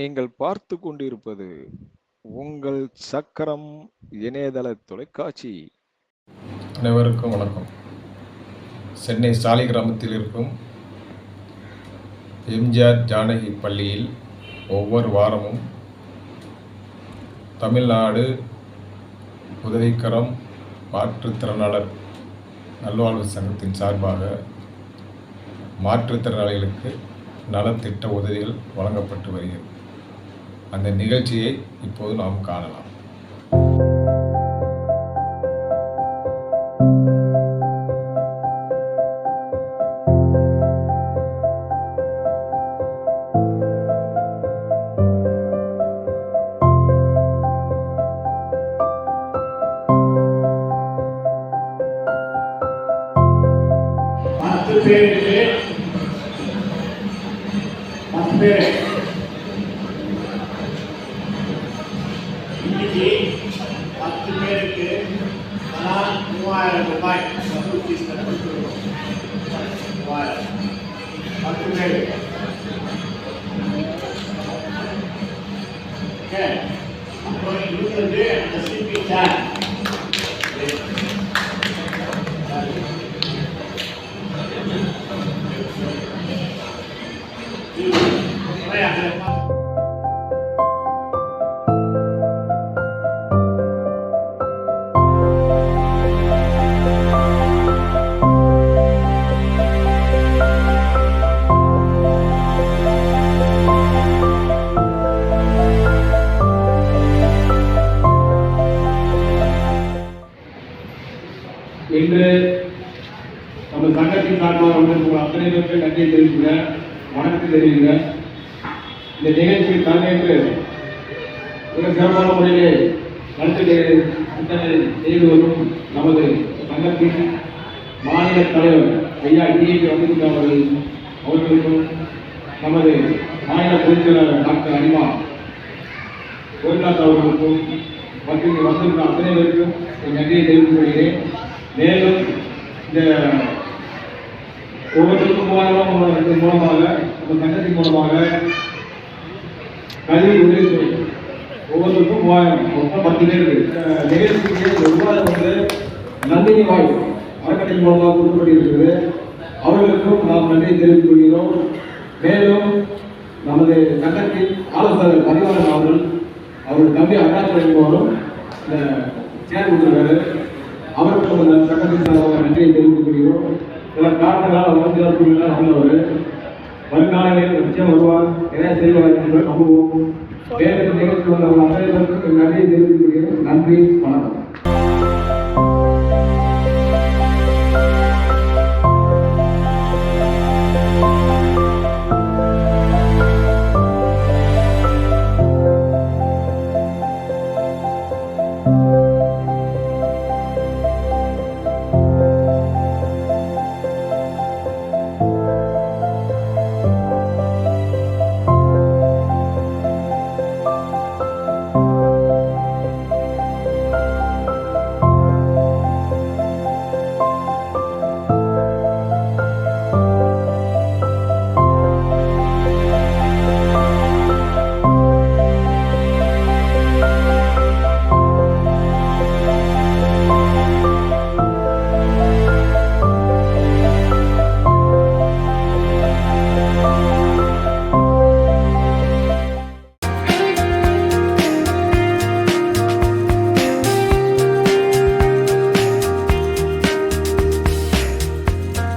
நீங்கள் பார்த்து கொண்டிருப்பது உங்கள் சக்கரம் இணையதள தொலைக்காட்சி. அனைவருக்கும் வணக்கம். சென்னை சாலை கிராமத்தில் இருக்கும் எம்ஜிஆர் ஜானகி பள்ளியில் ஒவ்வொரு வாரமும் தமிழ்நாடு உதவிக்கரம் மாற்றுத்திறனாளர் நல்வாழ்வு சங்கத்தின் சார்பாக மாற்றுத்திறனாளிகளுக்கு நலத்திட்ட உதவிகள் வழங்கப்பட்டு வருகிறது. அந்த நிகழ்ச்சியை இப்போது நாம் காணலாம். பத்து பேருக்கு பத்து பேர். and. So? Why? Okay. I'm going to do the day and the sleeping time. இன்று நம்ம சங்கத்தின் சார்பாக வந்து உங்கள் அத்தனை பேருக்கு நன்றி தெரிவிக்கிறேன் வணக்கத்தை தெரிவிக்கிறேன் இந்த நிகழ்ச்சியில் தலைமைக்கு மிக சிறப்பான முறையிலே நடத்தி சிந்தனை செய்து வரும் நமது சங்கத்தின் மாநில தலைவர் ஐயா டிஏபி அமித்ஷா அவர்கள் அவர்களுக்கும் நமது மாநில பொதுச் செயலாளர் டாக்டர் அனிமா கோவிநாத் அவர்களுக்கும் மற்றும் இங்கு அத்தனை பேருக்கும் நன்றியை தெரிவித்துக் கொள்கிறேன். மேலும் இந்த ஒவ்வொருத்தருக்கும் மூவாயிரம் இதன் மூலமாக நம்ம சங்கத்தின் மூலமாக கல்வி உதவித்தொகை ஒவ்வொருத்தருக்கும் மூவாயிரம் மொத்தம் பத்து பேர் நிகழ்ச்சிக்கு ஒரு வந்து நந்தினி வாய்ப்பு அறக்கட்டளை மூலமாக கொடுக்கப்பட்டிருக்கிறது அவர்களுக்கும் நாம் நன்றி தெரிவித்துக் கொள்கிறோம். மேலும் நமது சங்கத்தின் ஆலோசகர் பதிவாளர் அவர்கள் அவருடைய தம்பி அண்ணாதுரை மூலம் இந்த சேர் கொடுத்துருக்காரு அவருக்கு இந்த சங்கத்தின் சார்பாக நன்றியை தெரிவித்துக் கொள்கிறோம். சில காரணங்களால் அவர் வந்து சூழ்நிலை வந்தவர் வருங்காலங்களில் நிச்சயம் வருவார். நிறைய செய்வார் என்று நம்புவோம். வேறு நிகழ்ச்சி வந்தவர்கள் அனைவருக்கும் நன்றியை தெரிவித்துக்